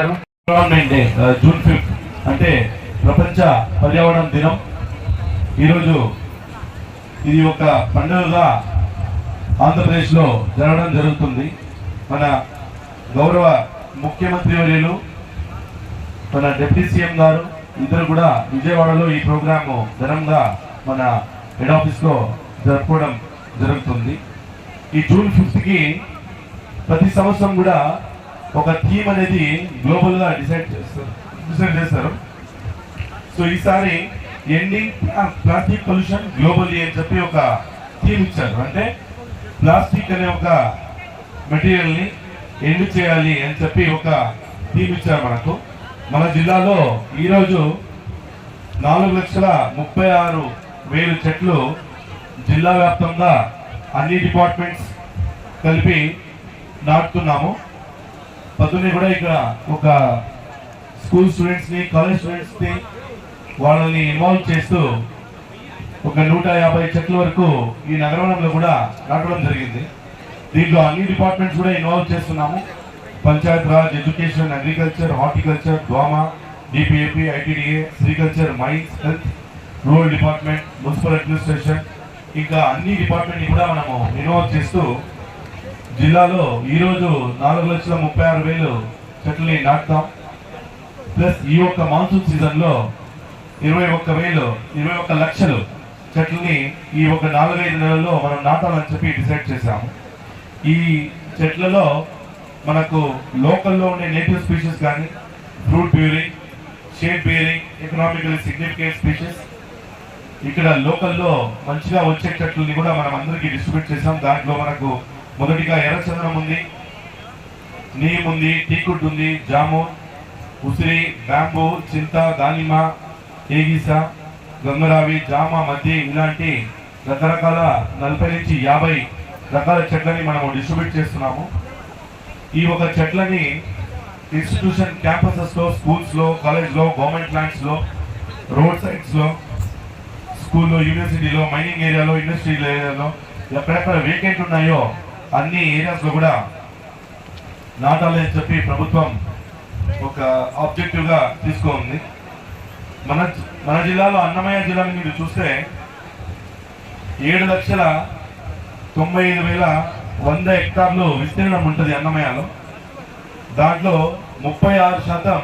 June fifth uh, అంటే ప్రపంచ పర్యావరణ దినం. ఈరోజు ఇది ఒక పండుగగా ఆంధ్రప్రదేశ్లో జరగడం జరుగుతుంది. మన గౌరవ ముఖ్యమంత్రి వర్యులు మన డిప్యూటీ సీఎం గారు ఇద్దరు కూడా విజయవాడలో ఈ ప్రోగ్రాము ఘనంగా మన హెడ్ ఆఫీస్లో జరుపుకోవడం జరుగుతుంది. ఈ జూన్ ఫిఫ్త్కి ప్రతి సంవత్సరం కూడా ఒక థీమ్ అనేది గ్లోబల్గా డిసైడ్ చేస్తారు డిసైడ్ చేస్తారు. సో ఈసారి ఎండింగ్ ప్లాస్టిక్ పొల్యూషన్ గ్లోబల్లీ అని చెప్పి ఒక థీమ్ ఇచ్చారు. అంటే ప్లాస్టిక్ అనే ఒక మెటీరియల్ని ఎండ్ చేయాలి అని చెప్పి ఒక థీమ్ ఇచ్చారు మనకు. మన జిల్లాలో ఈరోజు నాలుగు లక్షల ముప్పై ఆరు వేలు చెట్లు జిల్లా వ్యాప్తంగా అన్ని డిపార్ట్మెంట్స్ కలిపి నాటుతున్నాము. పొద్దున్నే కూడా ఇక్కడ ఒక స్కూల్ స్టూడెంట్స్ని కాలేజ్ స్టూడెంట్స్ని వాళ్ళని ఇన్వాల్వ్ చేస్తూ ఒక నూట యాభై చెట్ల వరకు ఈ నగరంలో కూడా నాటడం జరిగింది. దీంట్లో అన్ని డిపార్ట్మెంట్స్ కూడా ఇన్వాల్వ్ చేస్తున్నాము. Panchayat Raj education agriculture horticulture DWMA DPAP ITDA sericulture mines health rural department municipal administration ఇంకా అన్ని డిపార్ట్మెంట్ని కూడా మనము ఇన్వాల్వ్ చేస్తూ జిల్లాలో ఈరోజు నాలుగు లక్షల ముప్పై ఆరు వేలు చెట్లని నాటుతాం. ప్లస్ ఈ యొక్క మాన్సూన్ సీజన్లో ఇరవై ఒక్క వేలు ఇరవై ఒక్క లక్షలు చెట్లని ఈ ఒక నాలుగైదు నెలల్లో మనం నాటాలని చెప్పి డిసైడ్ చేశాము. ఈ చెట్లలో మనకు లోకల్లో ఉండే నేటివ్ స్పీషీస్ కానీ fruit bearing shade bearing economical significant species ఇక్కడ లోకల్లో మంచిగా వచ్చే చెట్లని కూడా మనం అందరికీ డిస్ట్రిబ్యూట్ చేసాం దాంట్లో మనకు మొదటిగా ఎర్రచందనం ఉంది నీమ్ ఉంది టీకుడ్ ఉంది జాము ఉసిరి బ్యాంబూ చింత దానిమ్మ ఏగిస గంగరావి జామ మధ్య ఇలాంటి రకరకాల నలభై నుంచి యాభై రకాల చెట్లని మనము డిస్ట్రిబ్యూట్ చేస్తున్నాము. ఈ ఒక చెట్లని ఇన్స్టిట్యూషన్ క్యాంపసెస్లో స్కూల్స్లో కాలేజ్లో గవర్నమెంట్ ల్యాండ్స్లో రోడ్ సైడ్స్లో స్కూల్లో యూనివర్సిటీలో మైనింగ్ ఏరియాలో ఇండస్ట్రియల్ ఏరియాలో ఎక్కడెక్కడ వేకెంట్ ఉన్నాయో అన్ని ఏరియాస్లో కూడా నాటాలని చెప్పి ప్రభుత్వం ఒక ఆబ్జెక్టివ్గా తీసుకోండి మన మన జిల్లాలో అన్నమయ్య జిల్లాని మీరు చూస్తే ఏడు లక్షల తొంభై ఐదు వేల వంద హెక్టార్లు విస్తీర్ణం ఉంటుంది అన్నమయ్యలో. దాంట్లో ముప్పై ఆరు శాతం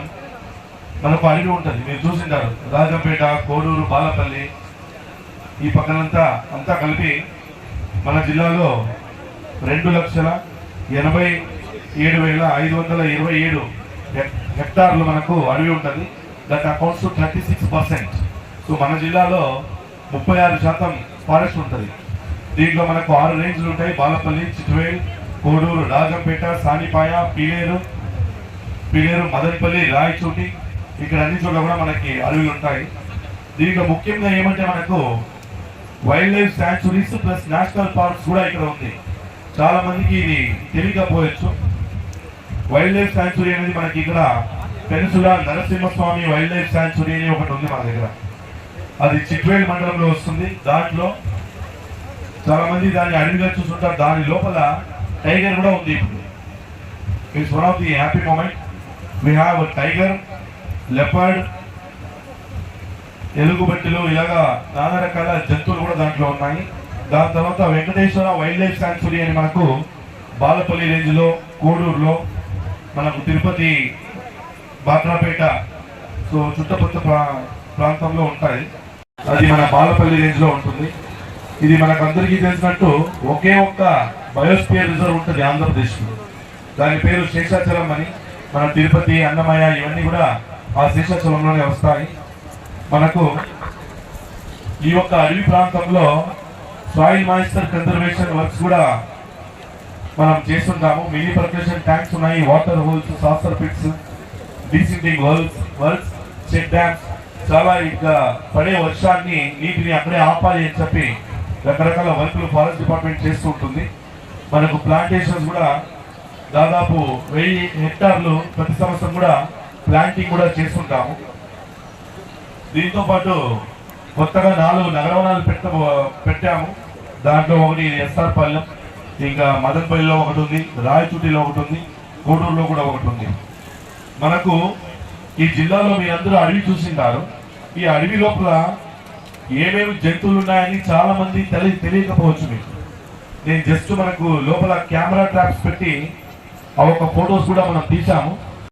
మనకు అడవి ఉంటుంది. మీరు చూసింటారు. రాజంపేట కోడూరు బాలపల్లి ఈ పక్కనంతా అంతా కలిపి మన జిల్లాలో రెండు లక్షల ఎనభై ఏడు వేల ఐదు వందల ఇరవై ఏడు హెక్టార్లు మనకు అడవి ఉంటుంది. That accounts to thirty six percent so మన జిల్లాలో ముప్పై ఆరు శాతం ఫారెస్ట్ ఉంటుంది. దీంట్లో మనకు ఆరు రేంజ్లు ఉంటాయి. బాలపల్లి చిట్వేల్ కోడూరు రాజంపేట సానిపాయ పీలేరు పీలేరు మదనపల్లి రాయచోటి ఇక్కడ అన్ని చోట్ల కూడా మనకి అడవులు ఉంటాయి. దీంట్లో ముఖ్యంగా ఏమంటే మనకు wild life sanctuaries plus national parks కూడా ఇక్కడ ఉంది. చాలామందికి ఇది తెలియకపోవచ్చు. వైల్డ్ లైఫ్ శాంచురీ అనేది మనకి ఇక్కడ Penusila Narasimhaswamy wild life sanctuary అని ఒకటి ఉంది మన దగ్గర. అది చిట్వేల్ మండలంలో వస్తుంది. దాంట్లో చాలామంది దాన్ని అడవిగా చూస్తుంటారు. దాని లోపల టైగర్ కూడా ఉంది ఇప్పుడు. It's one of the happy moment we have tiger leopard ఎలుగుబట్టెలు ఇలాగా నానా రకాల జంతువులు కూడా దాంట్లో ఉన్నాయి. దాని తర్వాత వెంకటేశ్వర వైల్డ్ లైఫ్ శాంక్చురీ అని మనకు బాలపల్లి రేంజ్లో కోడూరులో మనకు తిరుపతి బాక్రాపేట సో చుట్టపక్క ప్రా- ప్రాంతంలో ఉంటాయి. అది మన బాలపల్లి రేంజ్లో ఉంటుంది. ఇది మనకు అందరికీ తెలిసినట్టు ఒకే ఒక్క బయోస్పియర్ రిజర్వ్ ఉంటుంది ఆంధ్రప్రదేశ్లో. దాని పేరు శేషాచలం అని మన తిరుపతి అన్నమయ్య ఇవన్నీ కూడా ఆ శేషాచలంలోనే వస్తాయి. మనకు ఈ యొక్క అడవి ప్రాంతంలో సాయిల్ మాయిస్టర్ కన్జర్వేషన్ వర్క్స్ కూడా మనం చేస్తుంటాము. మినీ పర్క్యులేషన్ ట్యాంక్స్ ఉన్నాయి water holes softer pits desilting holes works check dams చాలా ఇంకా పడే వర్షాన్ని నీటిని అక్కడే ఆపాలి అని చెప్పి రకరకాల వర్కులు ఫారెస్ట్ డిపార్ట్మెంట్ చేస్తూ ఉంటుంది. మనకు ప్లాంటేషన్స్ కూడా దాదాపు వెయ్యి హెక్టార్లు ప్రతి సంవత్సరం కూడా ప్లాంటింగ్ కూడా చేస్తుంటాము. దీంతో పాటు కొత్తగా నాలుగు నగరవనాలు పెట్ట పెట్టాము. దాంట్లో ఒకటి ఎస్ఆర్ పల్లెం ఇంకా మదన్పల్లిలో ఒకటి ఉంది రాయచూటిలో ఒకటి ఉంది కోడూరులో కూడా ఒకటి ఉంది. మనకు ఈ జిల్లాలో మీ అందరూ అడవి చూసింటారు ఈ అడవి లోపల ఏమేమి జంతువులు ఉన్నాయని చాలా మంది తెలి తెలియకపోవచ్చు మీకు. నేను జస్ట్ మనకు లోపల కెమెరా ట్రాప్స్ పెట్టి ఆ ఒక ఫొటోస్ కూడా మనం తీసాము